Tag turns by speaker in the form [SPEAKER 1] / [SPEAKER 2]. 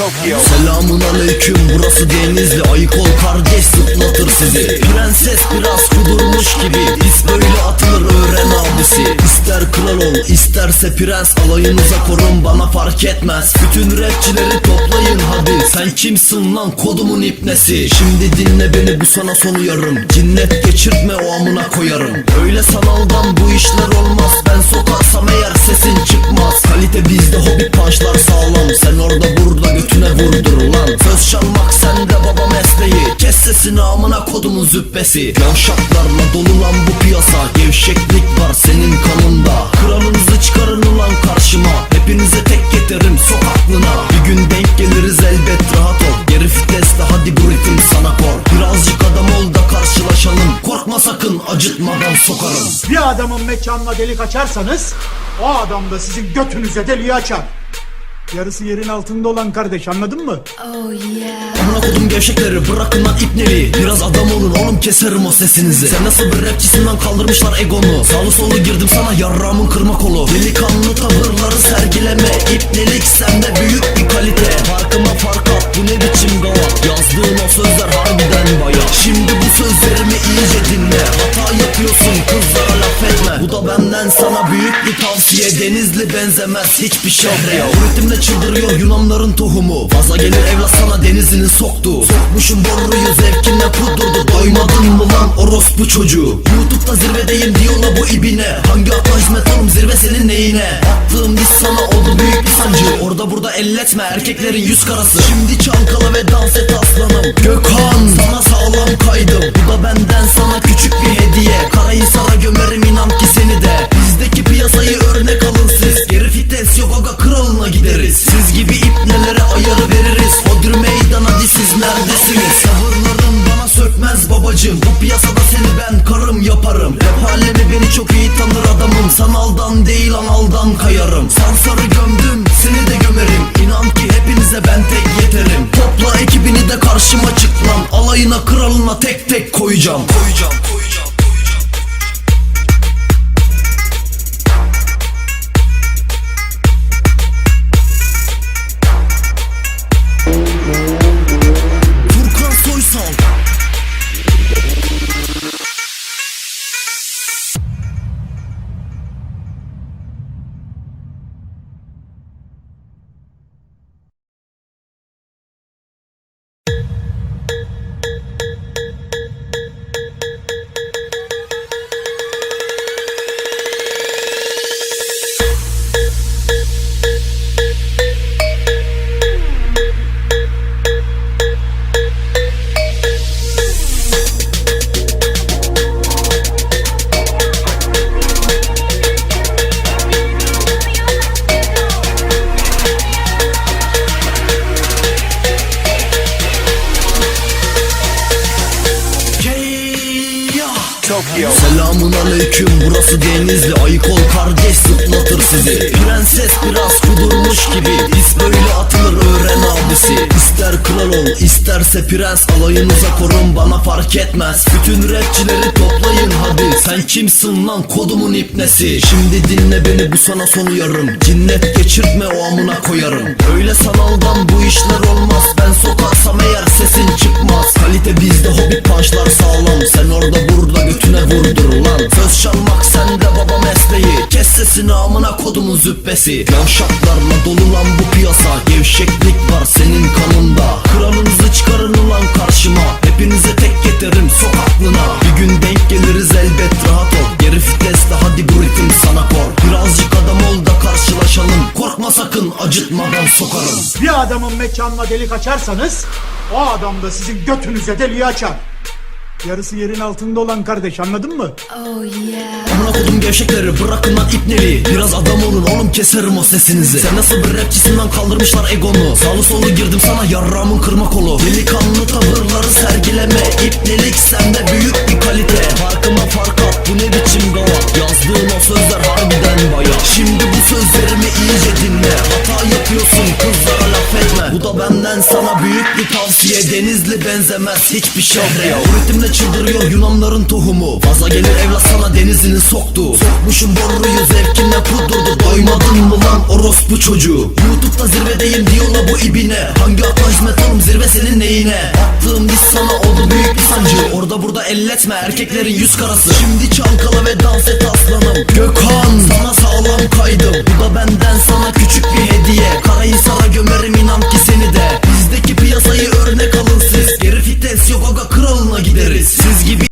[SPEAKER 1] Tokyo.
[SPEAKER 2] Selamun aleyküm burası Denizli. Ayık ol kardeş zıplatır sizi. Prenses biraz kudurmuş gibi Biz böyle atılır öğren abisi. İster kral ol isterse prens Alayınıza korun bana fark etmez. Bütün rapçileri toplayın hadi. Sen kimsin lan kodumun ipnesi? Şimdi dinle beni bu sana son uyarım Cinnet geçirtme o amına koyarım. Öyle sanaldan bu işler olmaz. Ben sokarsam eğer sesin çıkmaz. Kalite bizde hobi punchlar sağlam. Sen orada burada götüne vurdur lan Söz çalmak sende baba mesleği. Kes sesini amına kodumun züppesi. Yavşaklarla dolu lan bu piyasa. Gevşeklik var senin kanında. Kralınızı çıkarın ulan karşıma. Hepinize tek geterim sok aklına. Bir gün denk geliriz elbet. Rahat ol. Geri viteste hadi bu ritim sana kor. Birazcık adam ol da karşılaşalım. Korkma sakın acıtmadan sokarım.
[SPEAKER 3] Bir adamın mekanına delik açarsanız o adam da sizin götünüze deliği açar. Yarısı yerin altında olan kardeş anladın mı?
[SPEAKER 4] Oh yeah.
[SPEAKER 2] Amına kodum gevşekleri bırakın lan ipleri Biraz adam olun oğlum keserim o sesinizi. Sen nasıl bir rapçisin lan kaldırmışlar egonu. Sağlı solu girdim sana yarrağımın kırma kolu. Delikanlı tavırları sergileme İpnelik sende büyük bir kalite. Farkıma fark at bu ne biçim gava Yazdığın o sözler harbiden baya. Şimdi bu sözlerimi iyice dinle. Hata yapıyorsun kızlara laf etme. Bu da benden sana büyük bir tavsiye Denizli benzemez hiçbir şehre Bu ritimle çıldırıyor Yunanların tohumu. Fazla gelir evlat sana denizinin soktu. Sokmuşum boruyu zevkine kudurdu Doymadın mı lan orospu çocuğu? Youtube'da zirvedeyim diyorlar bu ibine. Hangi akla hizmet oğlum zirve senin neyine? Attığım diz sana oldu büyük bir sancı. Orada burada elletme erkeklerin yüz karası. Şimdi çalkala ve dans et aslanım. Gökhan sana sağlam kaydım. Bu da benden sana küçük bir hediye neredesiniz Tavırların bana sökmez babacım Bu piyasada seni ben karım yaparım. Rap alemi beni çok iyi tanır adamım. Sanaldan değil analdan kayarım. Sansarı gömdüm seni de gömerim. İnan ki hepinize ben tek yeterim. Topla ekibini de karşıma çık lan Alayına kralına tek tek koyacağım. Koyacağım koyacağım
[SPEAKER 1] Tokyo.
[SPEAKER 2] Selamun aleyküm burası Denizli. Ayık ol kardeş zıplatır sizi. Prenses biraz kudurmuş gibi. Biz böyle atılır öğren Ol isterse prens Alayınıza korun bana fark etmez. Bütün rapçileri toplayın hadi. Sen kimsin lan kodumun ipnesi? Şimdi dinle beni bu sana son uyarım Cinnet geçirtme o amına koyarım. Öyle sanaldan bu işler olmaz. Ben sokarsam eğer sesin çıkmaz. Kalite bizde hobi punchlar sağlam. Sen orada burada götüne vurdur lan. Söz çalmak sende baba mesleği. Kes sesini amına kodumun züppesi. Yavşaklarla dolu lan bu piyasa. Gevşeklik var senin kanında karşıma Hepinize tek geterim sok aklına. Bir gün denk geliriz elbet rahat ol. Geri viteste hadi bu ritim sana kor. Birazcık adam ol da karşılaşalım. Korkma sakın acıtmadan sokarım.
[SPEAKER 3] Bir adamın mekanına delik açarsanız o adam da sizin götünüze deliği açar. Yarısı yerin altında olan kardeş anladın mı?
[SPEAKER 4] Oh yeah.
[SPEAKER 2] Amına kodum gevşekleri bırakın lan ipneli. Biraz adam olun oğlum keserim o sesinizi. Sen nasıl bir rapçisin lan kaldırmışlar egonu? Sağlı solu girdim sana yarrağımın kırma kolu. Delikanlı tavırları sergileme. İpnelik sende büyük bir kalite. Farkıma Denizli benzemez hiçbir şehre Bu ritimle çıldırıyor Yunanların tohumu. Fazla gelir evlat sana deniz benzinin soktu. Sokmuşum boruyu zevkine kudurdu Doymadın mı lan orospu çocuğu? Youtube'da zirvedeyim diyorlar bu ibine. Hangi akla hizmet oğlum zirve senin neyine? Attığım diss sana oldu büyük bir sancı. Orada burada elletme erkeklerin yüz karası. Şimdi çalkala ve dans et aslanım. Gökhan sana sağlam kaydım. Bu da benden sana küçük bir hediye. Karahisar'a gömerim inan ki seni de. Bizdeki piyasayı örnek aga kralına gideriz. Siz gibi